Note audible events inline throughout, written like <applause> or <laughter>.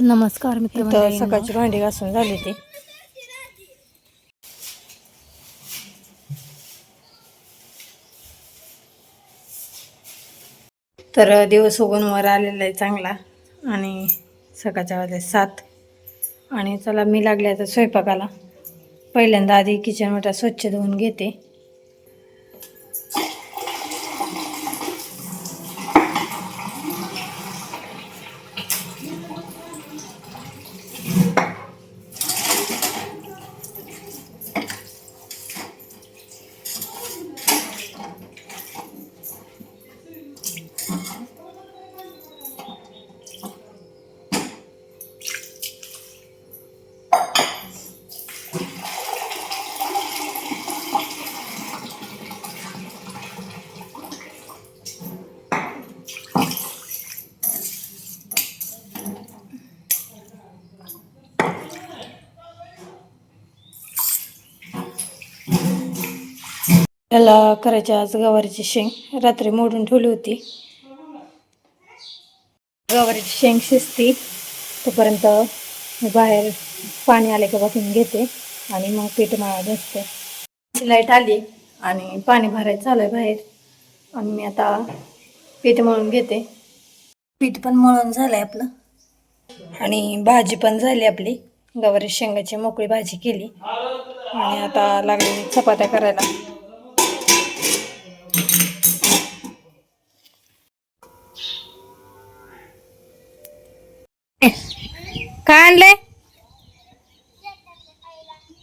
नमस्कार मित्र सकाळची भांडी घासून झाली ती तर दिवस उगून वर आलेला आहे चांगला आणि सकाळच्या वाजले सात. आणि चला मी लागले आता स्वयंपाकाला. पहिल्यांदा आधी किचन मोठा स्वच्छ धुवून घेते. याला करायची आज गवारीची शेंग. रात्री मोडून ठेवली होती. गवारीची शेंग शिजती. तोपर्यंत मी बाहेर पाणी आले का बघून घेते आणि मग पीठ माळा बसते. लाइट आली आणि पाणी भरायचं चालू आहे बाहेर. आणि मी आता पीठ मळून घेते. पीठ पण मळून झालं आहे आपलं. आणि भाजी पण झाली आपली. गवारी शेंगाची मोकळी भाजी केली. आणि आता लागली चपात्या करायला. आणले?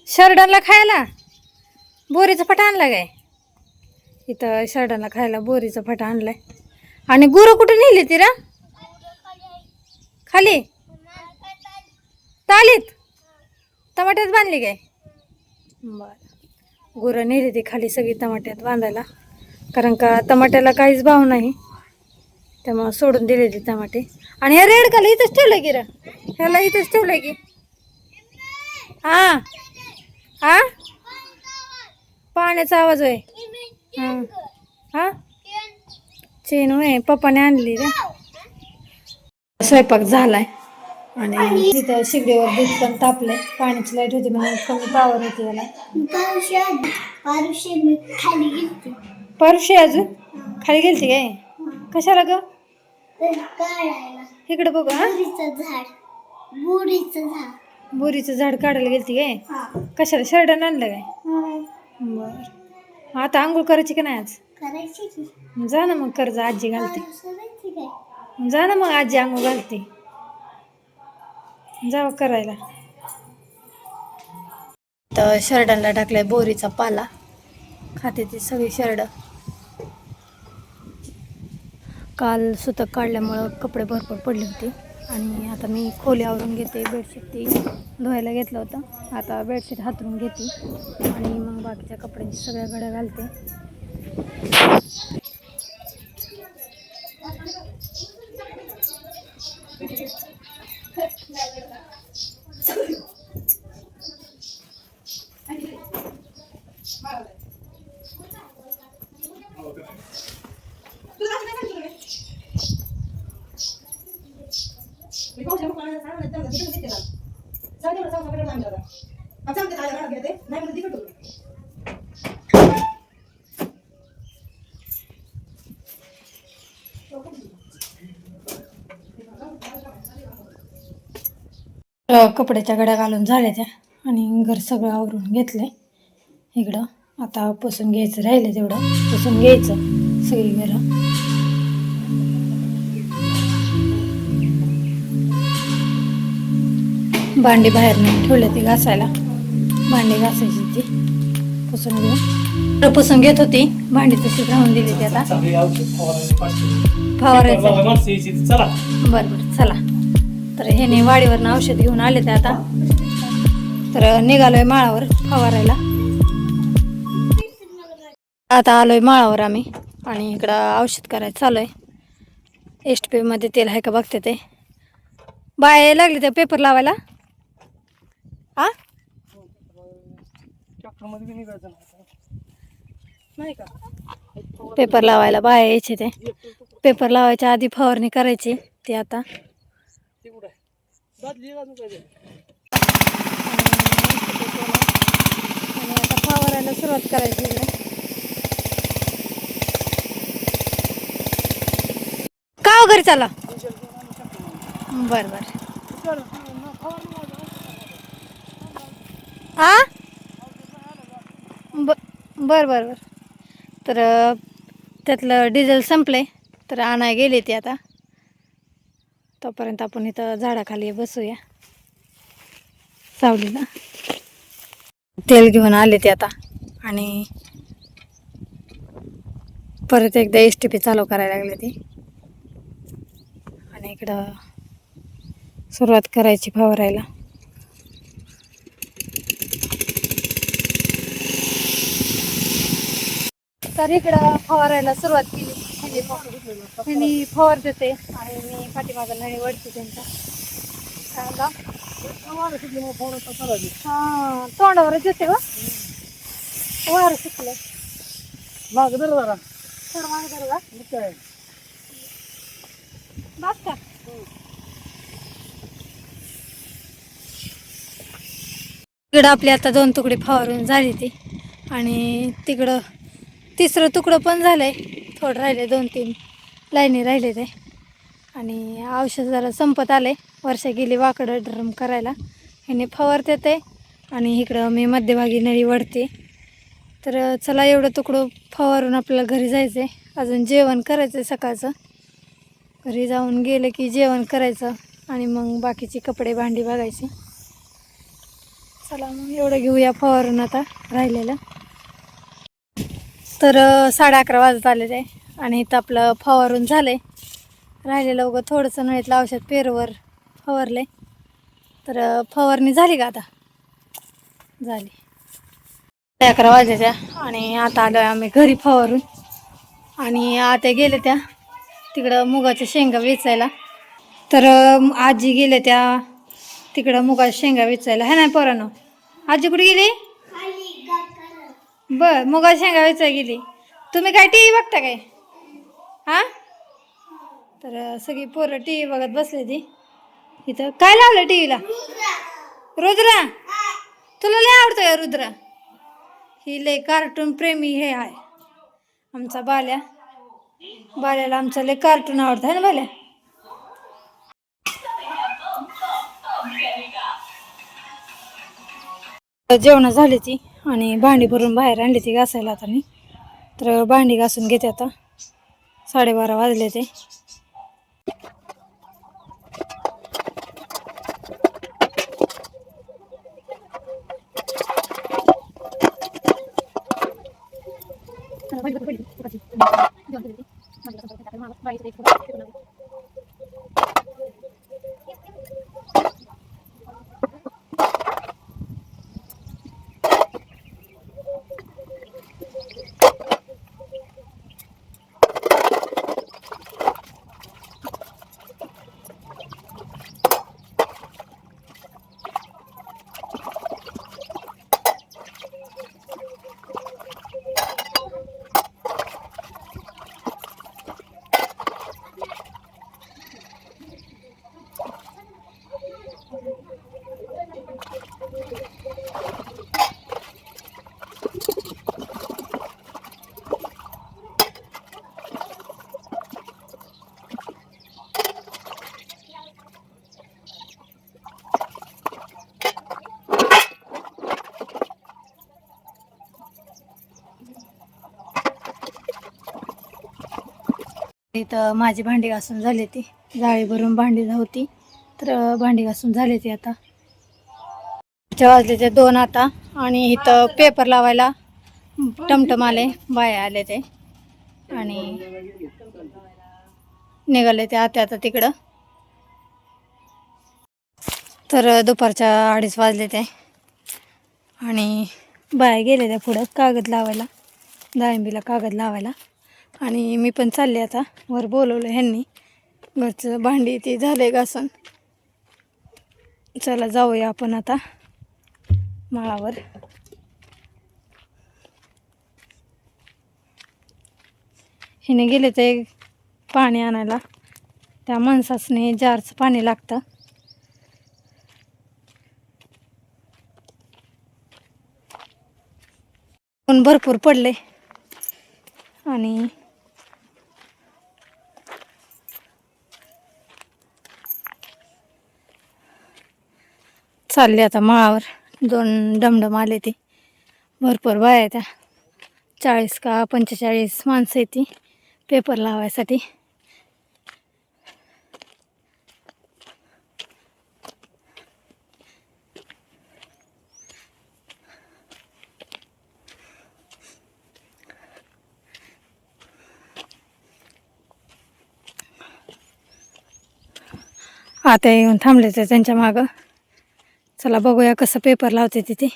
शर्डनला खायला? बोरीचा फटा आणला काय? इथं शर्डनला खायला बोरीचं फटा आणलाय. आणि गुरं कुठे नेली ती रा? खाली? तालीत? टमाट्यात बांधली काय? बर. गुरं नेली ती खाली सगळी टमाट्यात बांधायला. कारण का टमाट्याला काहीच भाव नाही. त्यामुळं सोडून दिले ते टमाटे. आणि हे रेड कलर इथंच ठेवलंय की रे. ह्याला इथंच ठेवलंय की. हा. हा? पाण्याचा आवाज होय. हा. हा? चेन होय. पप्पाने आणली रे. स्वयंपाक झालाय. आणि तिथं शिगडीवर दूध पण तापलंय. पाण्याची लाइट होती म्हणून कमी पावर होती याला. परशी अजून? खाली गेलती काय? कशाला ग? काढायला. इकडे बघू हा? बुरीचं झाड. बुरीचं झाड. बोरीचं झाड काढायला गेलती काय? कशाला? शर्ट आणलं काय? बर. आता आंघोळ करायची का नाही आज? करायची की. जा ना मग कर जा आजी घालते. करायची काय? जा ना मग आजी आंघोळ घालते. जावं करायला. तर शर्टांना टाकलाय बोरीचा पाला. खाते ती सगळी शर्ट. काल सुतक काढल्यामुळं कपडे भरपूर पडले होते. आणि आता मी खोली आवरून घेते बेडशीट ती धुवायला घेतलं होतं. आता बेडशीट हातरून घेते आणि मग बाकीच्या कपड्यांची सगळ्या घड्या घालते. कपड्याच्या घड्या घालून झाल्या त्या. आणि घर सगळं आवरून घेतलंय. इकडं आता पुसून घ्यायचं राहिलं तेवढं. पुसून घ्यायचं सगळी घरं. भांडी बाहेर नाही ठेवलं ती घासायला. भांडी घासायची ती. पुसून घेऊन. पुसून घेत होती. भांडी तशीच राहून दिली ती आता. फवारायचं. बरं बरं चला. तर हे ने वाडीवरनं औषध घेऊन आले ते आता. तर निघालोय माळावर फवारायला. आता आलोय माळावर आम्ही आणि इकडं औषध करायचं चालू आहे एस पीमध्ये तेल आहे का बघते ते. बाय लागले ते पेपर लावायला. आ? नाही का? पेपर लावायला बाया यायचे ते. पेपर लावायच्या आधी फवारणी करायची ते आता. आणि आता फवारायला सुरुवात करायची का हो वगैरे चला बर बर. हा ब बर बर बर. तर त्यातलं डिझेल संपले तर आणाय गेले ते आता. तोपर्यंत आपण इथं झाडाखाली बसूया. सावलीला. तेल घेऊन आले ते आता. आणि परत एकदा एस टी पी चालू करायला लागले ती. आणि इकडं सुरुवात करायची फवारायला. तर इकडं फवारायला सुरुवात केली. म्हणजे ह्यांनी फव- फवार देते आणि मी पाठीमागं नळी वडते त्यांचा कांदा हा तोंडावरच येते वा हो. वार सुटलं. थोडं मागे धरू का बस का? तिकडं आपली आता दोन तुकडे फवारून झाली ती. आणि तिकडं तिसरं तुकडं पण झालं आहे थोडं राहिले दोन तीन लाईनी राहिले ते. आणि औषध जरा संपत आले वर्षा गेली वाकडं ड्रम करायला. ह्याने फवारते ते. आणि इकडं मी मध्यभागी नळी वडते तर चला एवढं तुकडं फवारून आपल्याला घरी जायचं आहे अजून जेवण करायचं आहे सकाळचं. घरी जाऊन गेलं की जेवण करायचं. आणि मग बाकीची कपडे भांडी बघायची. चला मग एवढं घेऊया फवारून आता राहिलेलं. तर साडे अकरा वाजत आलेले आहे आणि इथं आपलं फवारून झालं आहे राहिलेलं उगं थोडंसं नळीतलं औषध पेरवर फवारले तर फवारणी झाली का आता? झाली. साडे अकरा वाजायच्या आणि आता आलो आहे आम्ही घरी फवारून. आणि आता गेले त्या. तिकडं मुगाच्या शेंगा वेचायला. तर आजी गेल्या त्या. तिकडं मुगाच्या शेंगा वेचायला. है नाही पोरानं? आजी कुठे गेली? बर मुगा शेंगा वेचायला गेली. तुम्ही काय टी व्ही बघता काय? हां? तर सगळी पोरं टी व्ही बघत बसले ती. इथं काय लावलं टी व्हीला रुद्रा? तुला लय आवडतं का रुद्रा? ही लय कार्टून प्रेमी हे आहे आमचा बाल्या. बाल्याला आमचा लय कार्टून आवडतं आहे ना बाल्या? जेवण झाली ती. आणि भांडी भरून बाहेर आणली ती घासायला आता मी. तर भांडी घासून घेते आता. साडेबारा वाजले ते. इथं माझी भांडी घासून झाली ती. जाळी भरून भांडी होती तर भांडी घासून झाली ती आता. वाजले ते दोन आता आणि इथं पेपर लावायला टमटम आले बाया आले ते. आणि निघाले ते आता आता तिकडं. तर दुपारच्या अडीच वाजले ते. आणि बाया गेले त्या पुढं कागद लावायला डाळिंबीला कागद लावायला. आणि मी पण चालले आता. वर बोलवलं ह्यांनी. घरचं भांडी ते झाले घासून. चला जाऊया आपण आता माळावर. हिने गेले ते पाणी आणायला. त्या माणसासने जारचं पाणी लागतं. ऊन भरपूर पडले. आणि चालले आता माळावर. दोन डमडम आले ते. भरपूर बाया त्या. चाळीस का पंचेचाळीस माणसं येते पेपर लावायसाठी. आता येऊन थांबले ते त्यांच्या मागं. चला बघूया कसं पेपर लावते तिथे.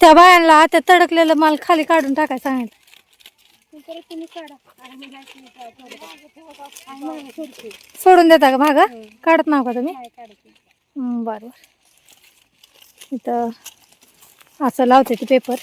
त्या बायांना आता तडकलेलं माल खाली काढून टाकाय सांगितलं सोडून देता का भागा काढत नाव का तुम्ही? बरोबर बरं बरं. इथं असं लावते ते पेपर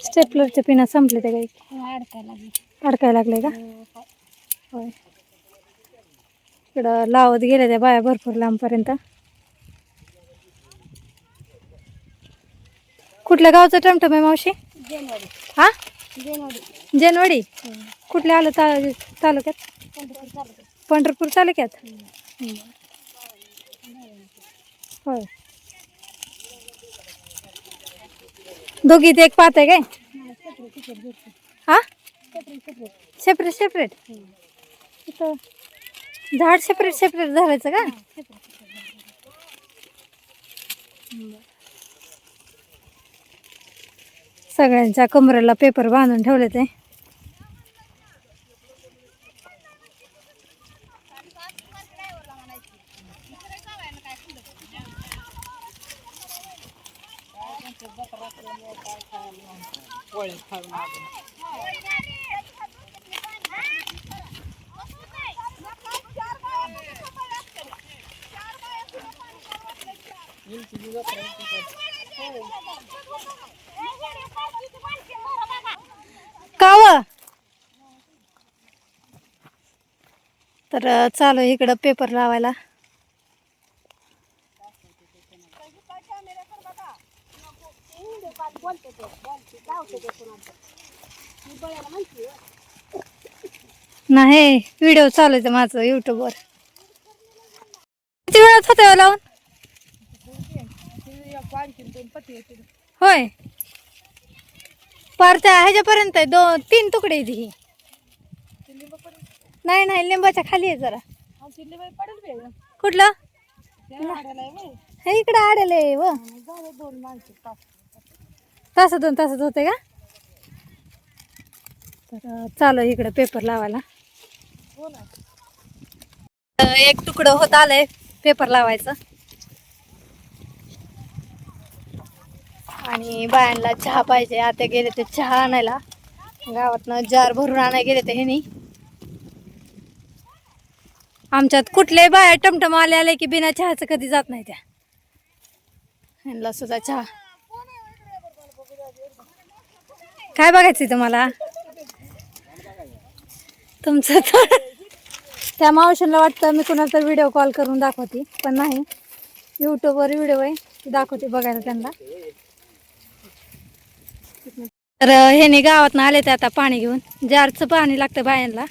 स्टेपलरचे पिना संपले ते काही. अडकायला लागले. का? होय. इकडं लावत गेले त्या बाया भरपूर लांबपर्यंत. कुठल्या गावचं टमटम आहे मावशी? हा? जेनवाडी. कुठल्या आलं ता तालुक्यात? पंढरपूर तालुक्यात. होय. दोघीत एक पात आहे काय? हा? सेपरेट सेपरेट झाड सेपरेट सेपरेट धरायचं का? सगळ्यांच्या कमरेला पेपर बांधून ठेवले ते तर चालू आहे इकडं पेपर लावायला. नाही व्हिडिओ चालू आहे माझं युट्यूबवर किती वेळात होते हो लावून? होय. पार त्या ह्याच्यापर्यंत आहे दोन तीन तुकडे आहेत ही. नाही नाही लिंबाच्या खाली आहे जरा. कुठलं? हे इकडे आडेल आहे व. तास. दोन तासात होते का? तर चालू इकडे पेपर लावायला. अं, एक तुकडं होत आलंय पेपर लावायचं. आणि बायांना चहा पाहिजे. आता गेले ते चहा आणायला. गावातनं जार भरून आणायला गेले ते ह्यानी. आमच्यात कुठल्याही बाया टमटम आले आले की बिना चहाचं कधी जात नाही त्या. ह्यांना सुद्धा चहा. काय बघायचं तुम्हाला? तुमचं तर त्या मावशीला वाटतं मी कुणाला तर व्हिडिओ कॉल करून दाखवते पण नाही. यूट्यूबवर व्हिडिओ आहे ती दाखवते बघायला त्यांना. तर ह्याने गावातनं आले ते आता पाणी घेऊन. जारचं पाणी लागतं बायांना.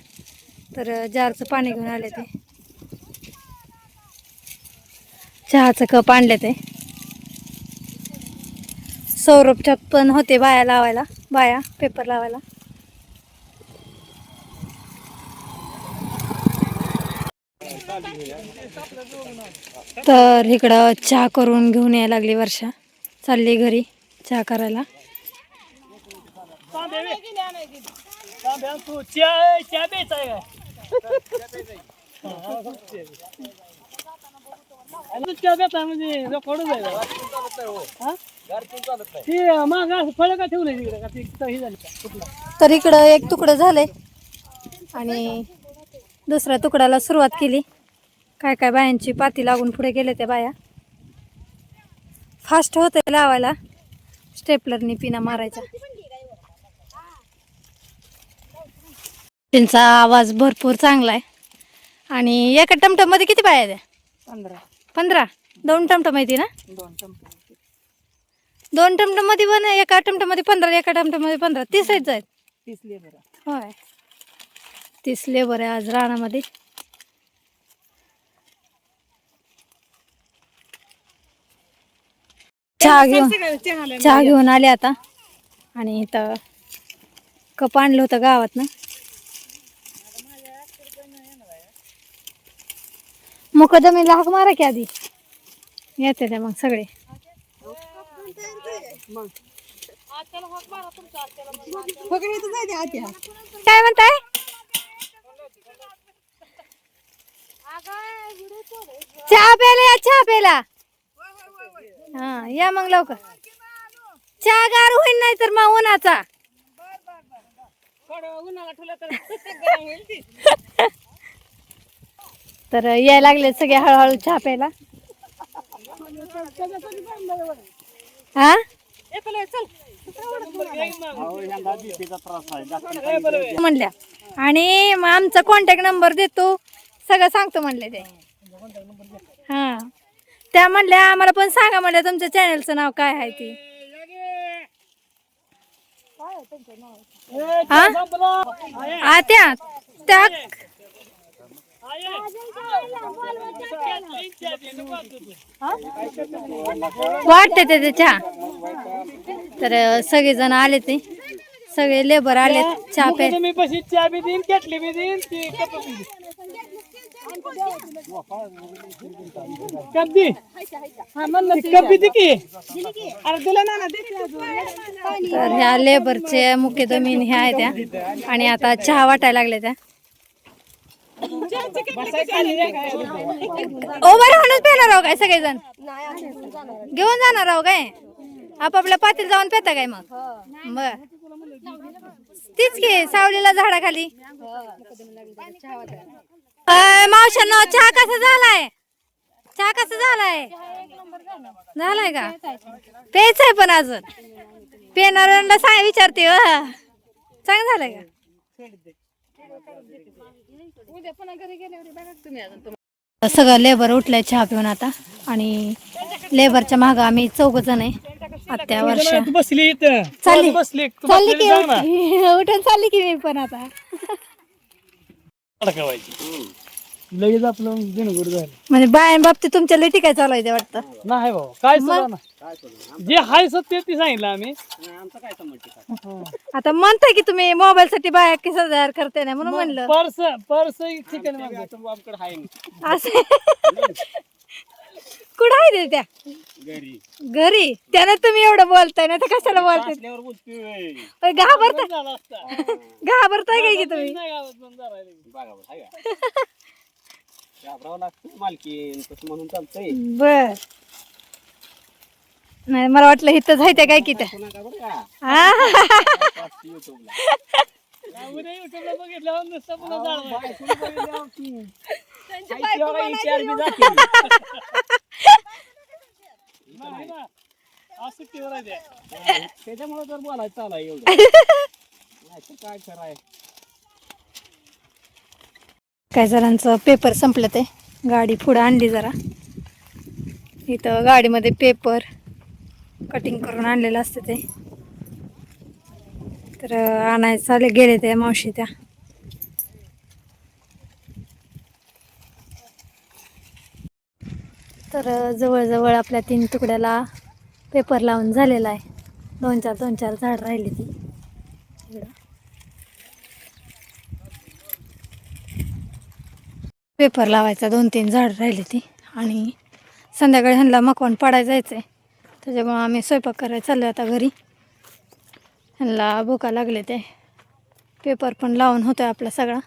तर जारचं पाणी घेऊन आले ते. चहाचं कप आणले ते. सौरभच्यात पण होते बाया लावायला बाया पेपर लावायला. तर इकडं चहा करून घेऊन यायला लागली वर्षा. चालली घरी चहा करायला <laughs> तू चहा चहा प्यायचा आहे काय चहा प्यायचा म्हणजे ती माग फळ का तिकडे का ती झाली का तर इकडं एक तुकडं झालंय. आणि दुसऱ्या तुकड्याला सुरुवात केली. काय काय बायांची पाती लागून पुढे गेले त्या बाया. फास्ट होते लावायला. स्टेपलरनी पिना मारायचा. त्यांचा आवाज भरपूर चांगला आहे आणि एका टमटममध्ये किती बाया आहे पंधरा. पंधरा. दोन टमटम माहिती ना? दोन टमटम दोन टमटममध्ये पण एका टमटममध्ये पंधरा एका टमटममध्ये पंधरा. तीस आहेत जायत तीस लेबर होय. तीस लेबर आहे आज रानामध्ये. चहा घेऊन चहा घेऊन आले आता. आणि इथं कप आणलं होतं गावात ना मुकदमीला हाक मारा की आधी. येते ते मग सगळे. काय म्हणताय? चहा प्यायला या चहा प्यायला. हा या मग लवकर. चहा गार होईल नाही तर मग उन्हाचा. उन्हाला ठेवलं तर. <laughs> तर यायला लागले सगळे हळूहळू चहा प्यायला. हा. म्हणल्या. आणि मग आमचा कॉन्टॅक्ट नंबर देतो सगळं सांगतो म्हणले ते. हा. त्या म्हणल्या आम्हाला पण सांगा म्हणल्या तुमच्या चॅनलचं नाव काय आहे ते. हा त्या वाटते ते चहा. तर सगळेजण आले ते. सगळे लेबर आले चहा पशी चहा बी देईन केटली बी देईन ती कप बी देईन. कप दे हा म्हणलं ती कप बी दे की? अरे दिलं ना ना दे की अजून. तर ह्या लेबरचे मुख्य जमीन ह्या आहेत त्या. आणि आता चहा वाटायला लागले त्या. बसायचं खाली राहूनच पेणार आहो काय सगळेजण? घेऊन जाणार आहो काय? आपापल्या पातील जाऊन पेता काय मग? बर. तीच घे सावलीला झाडाखाली. मावशांना चहा कसा झालाय? चहा कसा झालाय? झालाय का? प्यायचंय पण अजून. पेणाऱ्यांना सांग विचारते हो. चांग झालंय का? सगळं लेबर उठलंय चहा पिऊन आता आणि लेबरच्या माग आम्ही चौघ जण आहे. आत्या वर्ष. बसली चालली. बसली चालली की उठून चालली की मी पण आता. लगेच आपलं म्हणजे बाया बाबतीत तुमच्या लई काय चालू आहे वाटतं. नाही भाऊ काय ना जे हाय सत्य ते सांगितलं आम्ही. आता म्हणताय की तुम्ही मोबाईल साठी बाया कसा तयार करते नाही म्हणून म्हणलं. पर्स पर्स ठिकाणी असं. कुठं आहे ते त्या? घरी. त्यानं तुम्ही एवढं बोलताय ना तर कशाला बोलताय? घाबरताय झाला असता. घाबरताय काय की तुम्ही? नाही गावात बंद झाला. मालकीन तसं म्हणून चालतंय. बर. नाही मला वाटलं आहे त्या काय की? त्या हा. त्याच्यामुळे तर बोलायचं चालू आहे एवढं. नाही काय कराय काही जणांचं पेपर संपलं ते. गाडी पुढं आणली जरा. इथं गाडीमध्ये पेपर कटिंग करून आणलेलं असतं ते. तर आणायचं चाले गेले ते मावशी त्या. तर जवळजवळ आपल्या तीन तुकड्याला पेपर लावून झालेला आहे. दोन चार दोन चार झाड राहिली ती. पेपर लावायचा दोन तीन झाड राहिली ती. आणि संध्याकाळी ह्यांना मकवान पाडायला जायचं आहे त्याच्यामुळं आम्ही स्वयंपाक करायला चाललो आता घरी. ह्यांना भुका लागले ते. पेपर पण लावून होतोय आपला सगळा.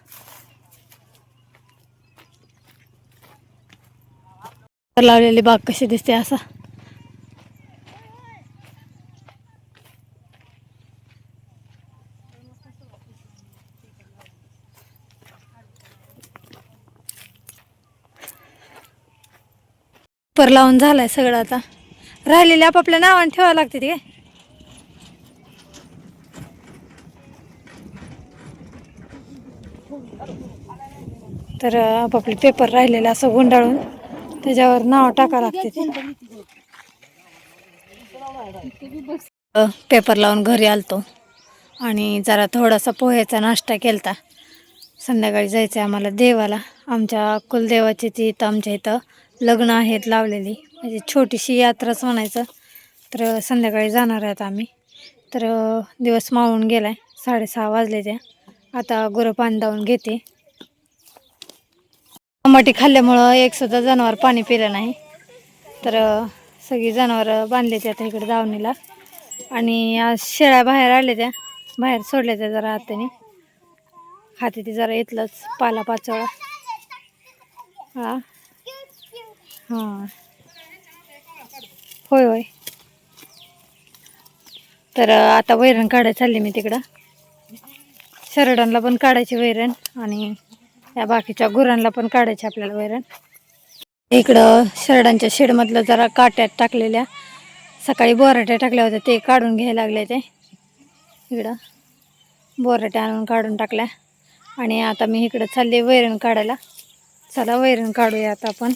लावलेली बाग कशी दिसते असा. पेपर लावून झालाय सगळं आता. राहिलेले आपापल्या नावाने ठेवावं लागते ते. तर आपापले पेपर राहिलेले असं गुंडाळून त्याच्यावर नाव टाकावं लागते ते. पेपर लावून घरी आलतो. आणि जरा थोडासा पोह्याचा नाश्ता केलता. संध्याकाळी जायचं आहे आम्हाला देवाला. आमच्या कुलदेवाची ती इथं आमच्या इथं लग्न आहेत लावलेली. म्हणजे छोटीशी यात्राच म्हणायचं तर संध्याकाळी जाणार आहेत आम्ही. तर दिवस मावून आहे साडेसहा वाजले त्या. आता गुरं पाणी दावून घेते. टमाटे खाल्ल्यामुळं एक सुद्धा जनावर पाणी पिलं नाही. तर सगळी जनावरं बांधले त्या इकडे दावणीला. आणि आज शेळ्या बाहेर आल्या त्या. बाहेर सोडल्या त्या जरा हाताने खाते ते जरा येतलंच पाला पाचोळा. हा. हां. होय होय. तर आता वैरण काढायला चालली मी तिकडं. शरडांना पण काढायची वैरण आणि या बाकीच्या गुरांना पण काढायचे आपल्याला वैरण. इकडं शरडांच्या शेडमधलं जरा काट्यात टाकलेल्या सकाळी बोराट्या टाकल्या होत्या ते काढून घ्यायला लागले ते. इकडं बोराट्या आणून काढून टाकल्या. आणि आता मी इकडं चालले वैरण काढायला. चला वैरण काढूया आता आपण.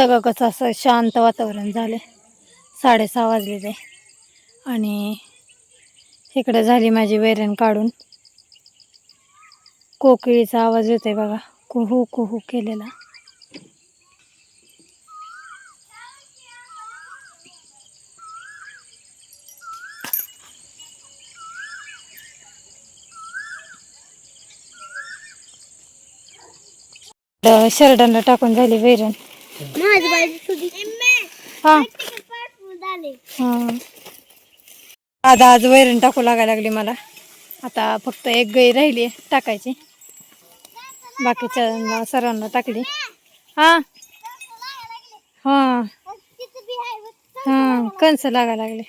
सगळं कसं असं शांत वातावरण झालं साडेसहा वाजलेले. आणि इकडे झाली माझी वैरण काढून. कोकिळीचा आवाज येतोय बघा. कुहू कुहू केलेला. शरडांना टाकून झाली वैरण. माझी हा. हा. आता आज वैरण टाकू लागायला लागली मला. आता फक्त एक गाई राहिली टाकायची. बाकीच्या सर्वांना टाकली. हा. हा. हा. कंस लागायला लागले.